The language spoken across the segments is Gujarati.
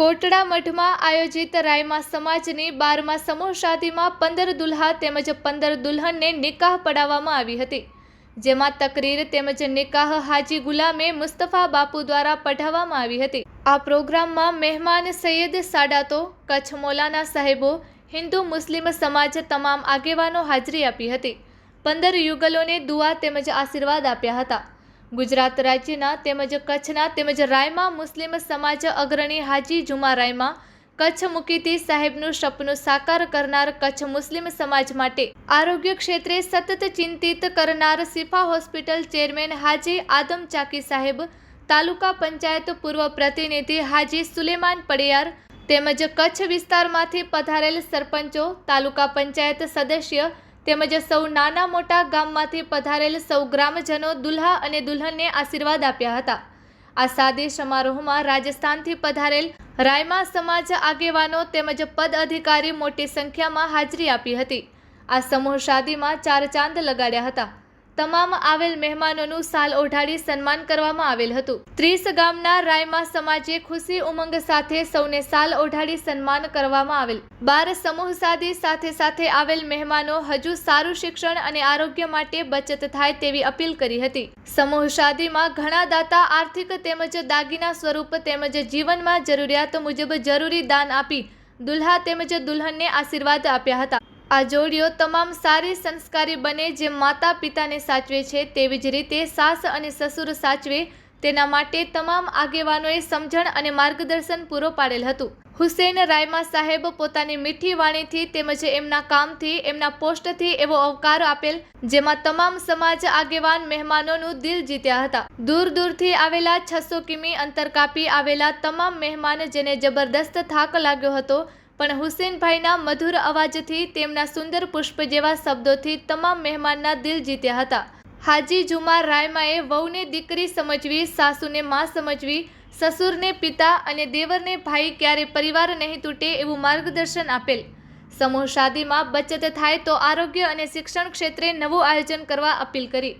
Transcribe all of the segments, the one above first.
કોટડા મઠમાં આયોજિત રાયમા સમાજની બારમા સમૂહ શાદીમાં પંદર દુલ્હા તેમજ પંદર દુલ્હનને નિકાહ પડાવવામાં આવી હતી. જેમાં તકરીર તેમજ નિકાહ હાજી ગુલામે મુસ્તફા બાપુ દ્વારા પઢાવવામાં આવી હતી. આ પ્રોગ્રામમાં મહેમાન સૈયદ સાડાતો, કચ્છ મોલાના સાહેબો, હિન્દુ મુસ્લિમ સમાજ તમામ આગેવાનો હાજરી આપી હતી. પંદર યુગલોને દુઆ તેમજ આશીર્વાદ આપ્યા હતા. ગુજરાત રાજ્યના તેમજ કચ્છના તેમજ રાયમાં મુસ્લિમ સમાજ અગ્રણી હાજી જુમા રાયમાં કચ્છ મુકીતી સાહેબનું સપનું સાકાર કરનાર કચ્છ મુસ્લિમ સમાજ માટે આરોગ્ય ક્ષેત્રે સતત ચિંતિત કરનાર સિફા હોસ્પિટલ ચેરમેન હાજી આદમ ચાકી સાહેબ, તાલુકા પંચાયત પૂર્વ પ્રતિનિધિ હાજી સુલેમાન પડિયાર તેમજ કચ્છ વિસ્તારમાંથી પધારેલ સરપંચો, તાલુકા પંચાયત સદસ્ય તેમજ સૌ નાના મોટા ગામમાંથી પધારેલ સૌ ગ્રામજનો દુલ્હા અને દુલ્હનને આશીર્વાદ આપ્યા હતા. આ સાદી સમારોહમાં રાજસ્થાનથી પધારેલ રાયમા સમાજ આગેવાનો તેમજ પદ અધિકારી મોટી સંખ્યામાં હાજરી આપી હતી. આ સમૂહ શાદીમાં ચાર ચાંદ લગાડ્યા હતા. તમામ આવેલ મહેમાનોનું સાલ ઓઢાડી સન્માન કરવામાં આવેલ હતું. ત્રીસ ગામના રાયમા સમાજે ખુશી ઉમંગ સાથે સૌને સાલ ઓઢાડી સન્માન કરવામાં આવેલ. બાર સમૂહ સાદી સાથે સાથે આવેલ મહેમાનો હજુ સારું શિક્ષણ અને આરોગ્ય માટે બચત થાય તેવી અપીલ કરી હતી. સમૂહ શાદીમાં ઘણા દાતા આર્થિક તેમજ દાગીના સ્વરૂપ તેમજ જીવનમાં જરૂરિયાત મુજબ જરૂરી દાન આપી દુલ્હા તેમજ દુલ્હનને આશીર્વાદ આપ્યા હતા. આ જોડીઓ તમામ સારી સંસ્કારી બને જે માતા પિતાને સાચવે છે તેવી જ રીતે સાસ અને સસુર સાચવે તેના માટે તમામ આગેવાનોએ સમજણ અને માર્ગદર્શન પૂરો પાડેલ હતું. હુસેન રાયમા સાહેબ પોતાની મીઠી વાણીથી તેમજ એમના કામથી, એમના પોસ્ટથી એવો અવકાર આપેલ, જેમાં તમામ સમાજ આગેવાન મહેમાનોનું દિલ જીત્યા હતા. દૂર દૂરથી આવેલા છસો કિમી અંતર કાપી આવેલા તમામ મહેમાન જેને જબરદસ્ત થાક લાગ્યો હતો પણ હુસેનભાઈના મધુર અવાજથી તેમના સુંદર પુષ્પ જેવા શબ્દોથી તમામ મહેમાનના દિલ જીત્યા હતા. હાજી જુમાર રાયમાએ વહુને દીકરી સમજવી, સાસુને માં સમજવી, સસુરને પિતા અને દેવરને ભાઈ ક્યારે પરિવાર નહીં તૂટે એવું માર્ગદર્શન આપેલ. સમૂહ શાદીમાં બચત થાય તો આરોગ્ય અને શિક્ષણ ક્ષેત્રે નવું આયોજન કરવા અપીલ કરી.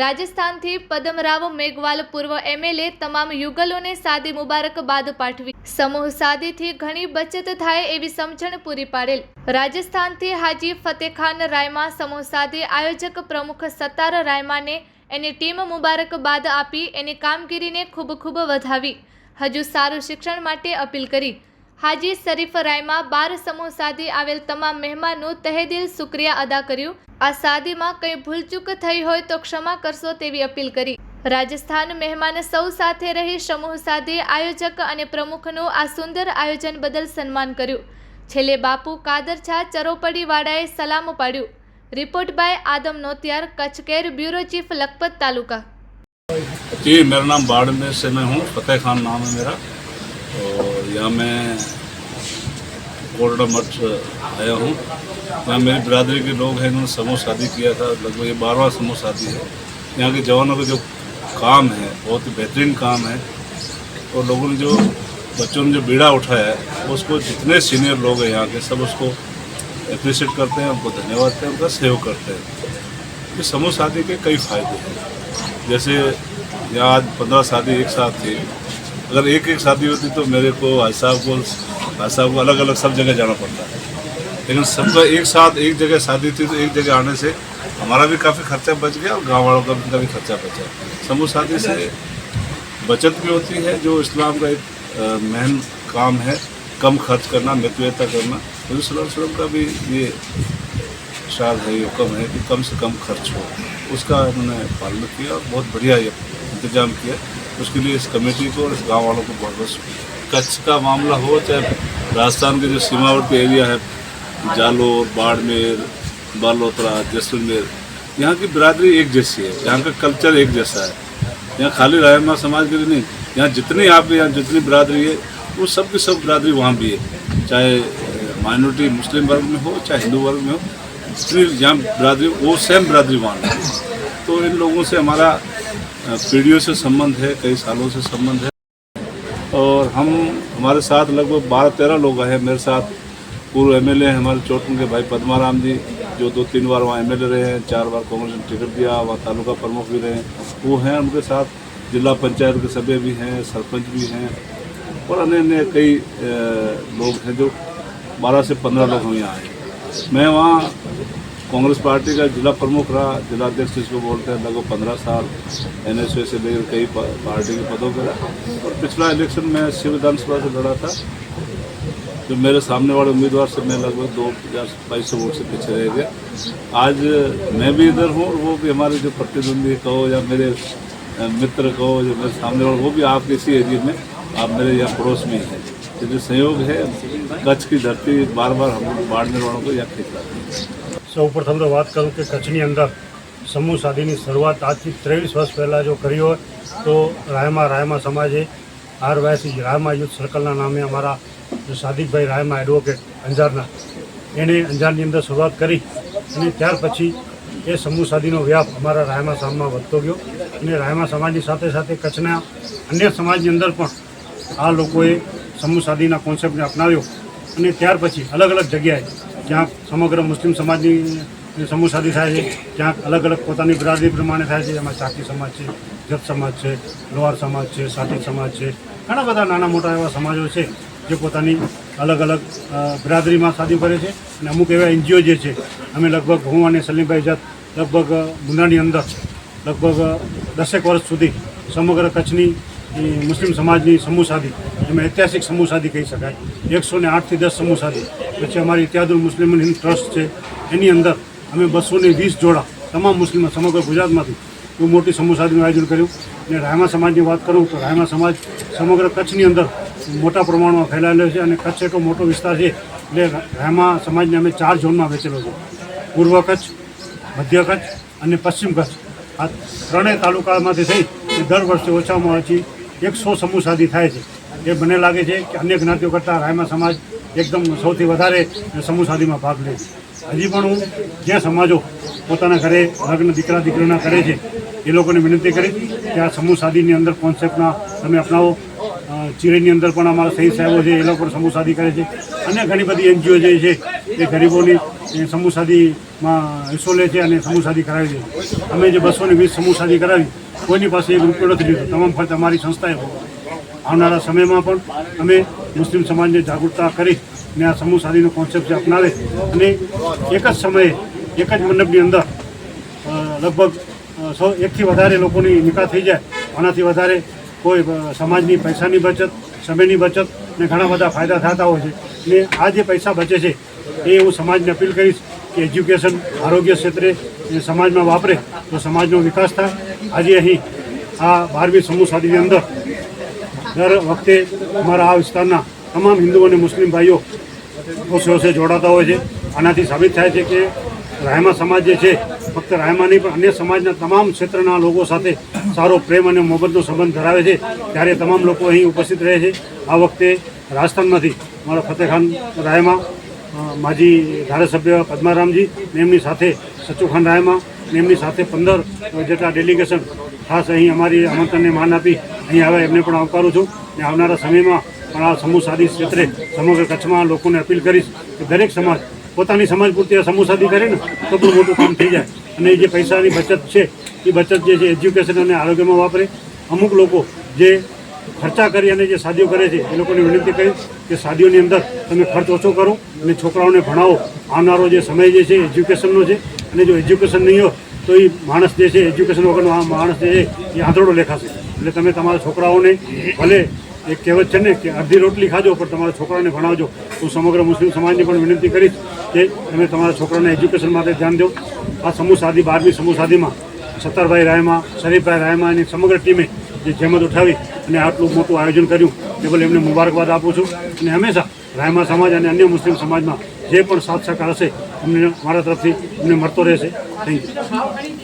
રાજસ્થાનથી પદમરાવ મેઘવાલ પૂર્વ એમએલએ તમામ યુગલોને સાદી મુબારકબાદ પાઠવી. સમૂહ સાદીથી ઘણી બચત થાય એવી સમજણ પૂરી પાડેલ. રાજસ્થાનથી હાજી ફતેખાન રાયમા સમૂહ સાદી આયોજક પ્રમુખ સત્તાર રાયમાને એની ટીમ મુબારકબાદ આપી એની કામગીરીને ખૂબ ખૂબ વધાવી. હજુ સારું શિક્ષણ માટે અપીલ કરી. હાજી શરીફ રાયમાં બાર સમૂહ સાદી આવેલ તમામ મહેમાનનું તહેદિલ શુક્રિયા અદા કર્યું આ સાદીમાં કંઈ ભૂલચૂક થઈ હોય તો ક્ષમા કરશો તેવી અપીલ કરી રાજસ્થાન મહેમાન સૌ સાથે રહી સમૂહ સાદી આયોજક અને પ્રમુખનું આ સુંદર આયોજન બદલ સન્માન કર્યું છેલ્લે બાપુ કાદરછા ચરોપડીવાળાએ સલામ પાડ્યું report by Adam Notiyar Kutch care bureau chief Lakhpat taluka जी मेरा नाम बाड़मेर से मैं हूँ फतेह खान नाम है मेरा और यहाँ मैं कोरडा मठ आया हूँ। यहाँ मेरी बिरादरी के लोग हैं, इन्होंने समूह शादी किया था, लगभग ये बारवा समूह शादी है। यहाँ के जवानों का जो काम है, बहुत ही बेहतरीन काम है। और लोगों ने जो, बच्चों ने जो बीड़ा उठाया है, उसको जितने सीनियर लोग हैं यहाँ के, सब उसको अप्रिशिएट करते हैं, उनको धन्यवाद करते हैं, उनका सहयोग करते हैं। ये समूह शादी के कई फ़ायदे हैं। जैसे यहाँ आज पंद्रह शादी एक साथ थी अगर एक एक शादी होती तो मेरे को भाई साहब को, भाई साहब को अलग अलग सब जगह जाना पड़ता। है लेकिन सबका एक साथ एक जगह शादी थी तो एक जगह आने से हमारा भी काफ़ी खर्चा बच गया और गाँव वालों का भी खर्चा बचा। समूह शादी से बचत भी होती है, जो इस्लाम का एक मेन काम है, कम खर्च करना मितव्यता करना तो का भी ये शायद है, ये हुक्म है कि कम से कम खर्च हो। उसका उन्होंने पालन किया और बहुत बढ़िया ये इंतज़ाम किया। उसके लिए इस कमेटी को और इस गाँव वालों को बहुत बहुत कच्छ का मामला हो, चाहे राजस्थान के जो सीमावर्ती एरिया है, जालोर, बाड़मेर, बालोतरा, जैसलमेर, यहाँ की बिरादरी एक जैसी है, यहाँ का कल्चर एक जैसा है। यहाँ खाली रायमा समाज के लिए नहीं, यहाँ जितनी आप यहाँ जितनी बिरादरी है, वो सब की सब बिरादरी वहाँ भी है। चाहे माइनॉरिटी मुस्लिम वर्ग में हो, चाहे हिंदू वर्ग में हो, जितनी यहाँ बिरादरी, वो सेम बिरादरी वहाँ तो इन लोगों से हमारा पीढ़ियों से संबंध है, कई सालों से संबंध है। और हम, हमारे साथ लगभग बारह, तेरह लोग हैं। मेरे साथ पूर्व एम एल ए हमारे चोटन के भाई पद्माराम जी, जो दो, तीन बार वहाँ एम एल ए रहे हैं, चार बार कांग्रेस ने टिकट दिया, वहाँ तालुका प्रमुख भी रहे हैं। वो हैं उनके साथ, जिला पंचायत के सभ्य भी हैं, सरपंच भी हैं, और अन्य अन्य कई लोग हैं जो बारह से पंद्रह लोग हम यहाँ आए मैं वहाँ कांग्रेस पार्टी का जिला प्रमुख रहा, जिला अध्यक्ष जिसको बोलते हैं, लगभग पंद्रह साल एन एस से लेकर कई पार्टी के पदों पर और पिछला इलेक्शन में शिव विधानसभा से लड़ा था। जो मेरे सामने वाले उम्मीदवार से मैं लगभग दो हज़ार बाईस सौ वोट से पीछे रह गया। आज मैं भी इधर हूँ और वो भी हमारे जो प्रतिद्वंदी कहो या मेरे मित्र कहो जो मेरे सामने वाले, वो भी आपके इसी एरिए में, आप मेरे यहाँ पड़ोस में ही तो जो संयोग है, कच्छ की धरती बार बार हम लोग बाढ़ निर्माणों को यहाँ खींच સૌ પ્રથમ તો વાત કરું કે કચ્છની અંદર સમૂહ સાદીની શરૂઆત આજથી ત્રેવીસ વર્ષ પહેલાં જો કરી હોય, તો રાયમા રાયમા સમાજે આરવાયસી રાયમા યુથ સર્કલના નામે અમારા સાદિકભાઈ રાયમા એડવોકેટ અંજારના. એણે અંજારની અંદર શરૂઆત કરી અને ત્યાર પછી એ સમૂહ સાદીનો વ્યાપ અમારા રાયમા સામમાં વધતો ગયો અને રાયમા સમાજની સાથે સાથે કચ્છના અન્ય સમાજની અંદર પણ આ લોકોએ સમૂહ સાદીના કોન્સેપ્ટને અપનાવ્યો અને ત્યાર પછી અલગ અલગ જગ્યાએ ક્યાંક સમગ્ર મુસ્લિમ સમાજની સમૂહ સાદી થાય છે ક્યાંક અલગ અલગ પોતાની બિરાદરી પ્રમાણે થાય છે એમાં સાકી સમાજ છે, જત સમાજ છે, લોહાર સમાજ છે સાથી સમાજ છે, ઘણા બધા નાના મોટા એવા સમાજો છે, જે પોતાની અલગ અલગ બિરાદરીમાં શાદી કરે છે અને અમુક એવા એનજીઓ જે છે, અમે લગભગ હું અને સલીમભાઈ જત લગભગ ગુંદાની અંદર લગભગ દસેક વર્ષ સુધી સમગ્ર કચ્છની મુસ્લિમ સમાજની સમૂહ સાદી. એમાં ઐતિહાસિક સમૂહ સાદી કહી શકાય. એકસો ને આઠથી દસ સમૂહ સાદી. પછી અમારી ઇતિહાદુલ મુસ્લિમ હિન્દ ટ્રસ્ટ છે. એની અંદર અમે બસો ને વીસ જોડા તમામ મુસ્લિમો સમગ્ર ગુજરાતમાંથી બહુ મોટી સમૂહ સાદીનું આયોજન કર્યું. અને રાયમા સમાજની વાત કરું તો રાયમા સમાજ સમગ્ર કચ્છની અંદર મોટા પ્રમાણમાં ફેલાયેલો છે અને કચ્છ એટલો મોટો વિસ્તાર છે. એટલે રાયમા સમાજને અમે ચાર ઝોનમાં વેચેલો છે. પૂર્વ કચ્છ, મધ્ય કચ્છ અને પશ્ચિમ કચ્છ. આ ત્રણેય તાલુકામાંથી થઈ દર વર્ષે ઓછામાં ઓછી એકસો સમૂહ સાદી થાય છે. એ મને લાગે છે કે અન્ય જ્ઞાતિઓ કરતાં રાયમા સમાજ એકદમ સૌથી વધારે સમૂહ સાદીમાં ભાગ લે છે. હજી પણ હું જે સમાજો પોતાના ઘરે લગ્ન દીકરા દીકરીના કરે છે, એ લોકોને વિનંતી કરી કે આ સમૂહ સાદીની અંદર કોન્સેપ્ટના તમે અપનાવો. ચીરેની અંદર પણ અમારા સહી સાહેબો છે, એ લોકો સમૂહ સાદી કરે છે. અને ઘણી બધી એનજીઓ જે છે, એ ગરીબોની એ સમૂહ સાદીમાં હિસ્સો લે છે અને સમૂહ સાદી કરાવી છે. અમે જે બસો ને વીસ સમૂહ સાદી કરાવી, કોઈની પાસે એક રૂપિયો નથી લીધો. તમામ ફક્ત અમારી સંસ્થાએ આવનારા સમયમાં પણ અમે મુસ્લિમ સમાજને જાગૃતતા કરી અને આ સમૂહ સાદીનો કોન્સેપ્ટ અપનાવે અને એક જ સમયે, એક જ મંડપની અંદર લગભગ સો એકથી વધારે લોકોની નિકાહ થઈ જાય. આનાથી વધારે કોઈ સમાજની પૈસાની બચત, સમયની બચત ને ઘણા બધા ફાયદા થતા હોય છે. ને આ જે પૈસા બચે છે એ હું સમાજને અપીલ કરીશ કે એજ્યુકેશન આરોગ્ય ક્ષેત્રે સમાજમાં વાપરે તો સમાજનો વિકાસ થાય. આજે અહીં આ બારમી સમૂહ સાદીની અંદર દર વખતે અમારા આ વિસ્તારના તમામ હિન્દુ અને મુસ્લિમ ભાઈઓ હોશે હોશે જોડાતા હોય છે. આનાથી સાબિત થાય છે કે રાયમા સમાજ જે છે, ફક્ત રાયમા નહીં, પણ અન્ય સમાજના તમામ ક્ષેત્રના લોકો સાથે સારો પ્રેમ અને મોહબ્બતનો સંબંધ ધરાવે છે. ત્યારે તમામ લોકો અહીં ઉપસ્થિત રહે છે. આ વખતે રાજસ્થાનમાંથી મારા ફતેખાન રાયમા માજી ધારાસભ્ય પદ્મારામજી ને એમની સાથે સચુખાન રાયમાં ને એમની સાથે પંદર જેટલા ડેલિગેશન ખાસ અહીં અમારી આમંત્રણને માન આપી અહીં આવ્યા, એમને પણ આવકારું છું. ને આવનારા સમયમાં પણ આ સમૂહ સાદી ક્ષેત્રે સમગ્ર કચ્છમાં લોકોને અપીલ કરીશ કે દરેક સમાજ, પોતાની સમાજ પૂરતી આ સમૂહ સાદી કરે ને, તો બહુ મોટું કામ થઈ જાય. અને જે પૈસાની બચત છે, એ બચત જે છે એજ્યુકેશન અને આરોગ્યમાં વાપરે. અમુક લોકો જે ખર્ચા કરી અને જે શાદીઓ કરે છે, એ લોકોને વિનંતી કરીશ કે શાદીઓની અંદર તમે ખર્ચ ઓછો કરો અને છોકરાઓને ભણાવો. આવનારો જે સમય જે છે, એજ્યુકેશનનો છે, અને જો એજ્યુકેશન નહીં હોય, તો એ માણસ જે છે, એજ્યુકેશન વગરનો આ માણસ જે છે એ આંધળો લેખાશે એટલે તમે તમારા છોકરાઓને ભલે એક કહેવત છે ને કે અડધી રોટલી ખાજો, પણ તમારા છોકરાઓને ભણાવજો. હું સમગ્ર મુસ્લિમ સમાજને પણ વિનંતી કરીશ કે તમે તમારા છોકરાને એજ્યુકેશન માટે ધ્યાન દો. આ સમૂહ સાદી બારમી સમૂહ સાદીમાં સત્તરભાઈ રાયમાં, શરીફભાઈ રાયમાં એની સમગ્ર ટીમે જે જહેમત ઉઠાવી અને આટલું મોટું આયોજન કર્યું તે બદલ એમને મુબારકબાદ આપું છું. અને હંમેશા રાયમા સમાજ અને અન્ય મુસ્લિમ સમાજમાં જે પણ સાથ સહકાર હશે, અમને મારા તરફથી અમને મળતો રહેશે. Thank you